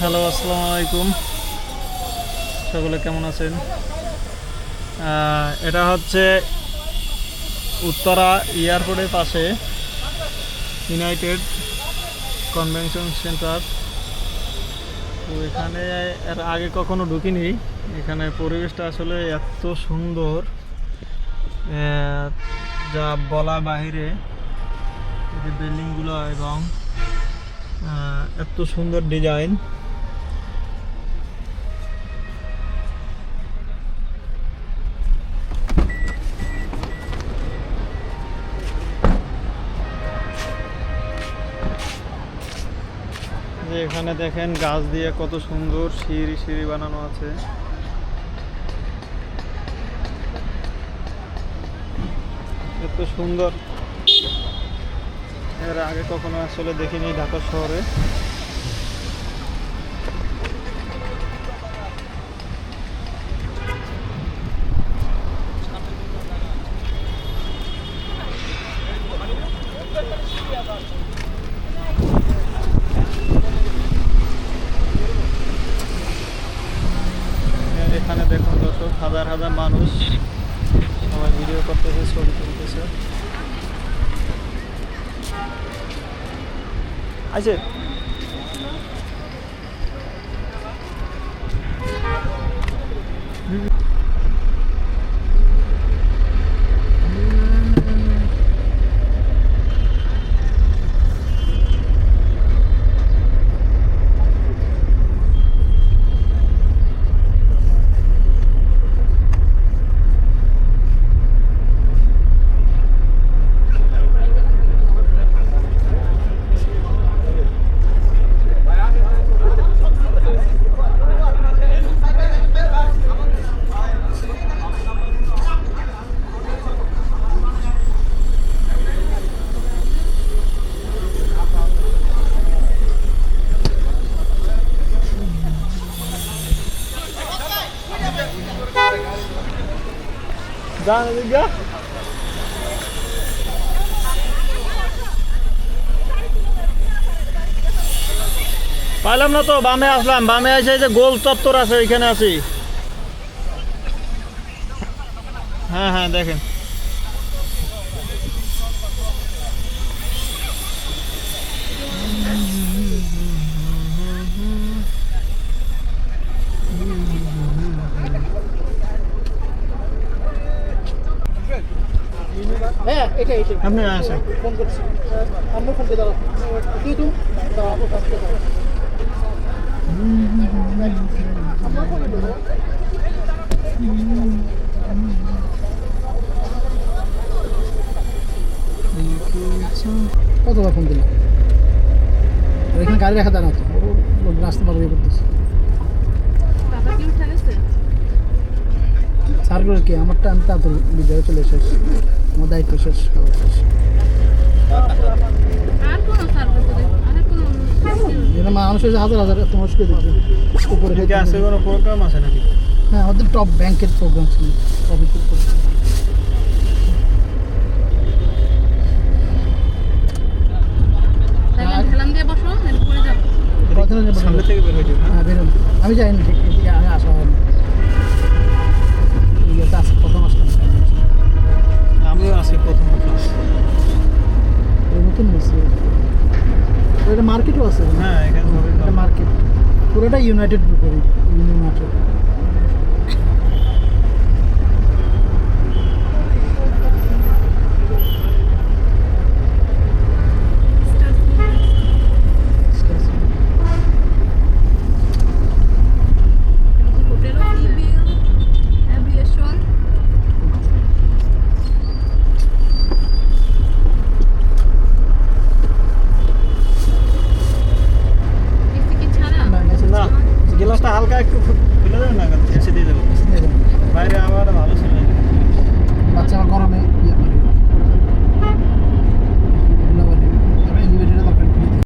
Hello আসসালামু আলাইকুম সকলে কেমন আছেন? এটা হচ্ছে উত্তরা এয়ারপোর্টের পাশে ইউনাইটেড কনভেনশন সেন্টার তো এখানে এর আগে কখনো ঢুকিনি। এখানে পরিবেশটা আসলে এত সুন্দর যা বলা বাহিরে যে বিল্ডিংগুলো এবং এত সুন্দর ডিজাইন। এখানে দেখেন গাছ দিয়ে কত সুন্দর সিঁড়ি সিঁড়ি বানানো আছে। এত সুন্দর। এর আগে কখনো আসলে দেখিনি ঢাকা শহরে। এখানে দেখুন দর্শক, হাজার হাজার মানুষ। সবাই ভিডিও করতেছে ছবি তুলতেছে। আছে যান liga. পাইলাম না তো, বামে আসলাম, বামে এই যে গোল চত্বর আছে এখানে আছি হ্যাঁ হ্যাঁ দেখেন হ্যাঁ এটা এটা। আপনি আসেন। ফোন করছি। আমার ফোন দিয়ে দাও। তুই আমার কাছে দাও আমার ফোনে দাও কতবার ফোন দিলাম এখানে গাড়ি রাখা দাঁড়াতো রাস্তা পার হয়ে করতেছে বাবা কি উঠে গেছে কি? আমারটা আমি তাড়াতাড়ি বিদ্যালয়ে চলে শেষ আমার দায়িত্ব শেষ খাওয়া শেষ। আর কোনো সার্ভিস আর কোনো যেটা হাজার হাজার এত মুশকিল দেখবে উপরে আছে কোনো প্রোগ্রাম আছে নাকি? হ্যাঁ আমাদের টপ ব্যাংকের প্রোগ্রাম ছিল। টপিক তাহলে ঢেলান দিয়ে বসো নাহলে পড়ে যাব। কতদিন যাব? সামনে থেকে বের হয়ে যাবে হ্যাঁ? বেরোন। আমি যাইনি ঠিক আমি আসা হয়নি। ইয়েতে আসে প্রথম আসলাম আমিও আসি প্রথম নতুন নিচ্ছি এটা মার্কেটও আছে। হ্যাঁ এখানে মার্কেট পুরোটা ইউনাইটেড গ্রুপের ইউনিয়ন মার্কেট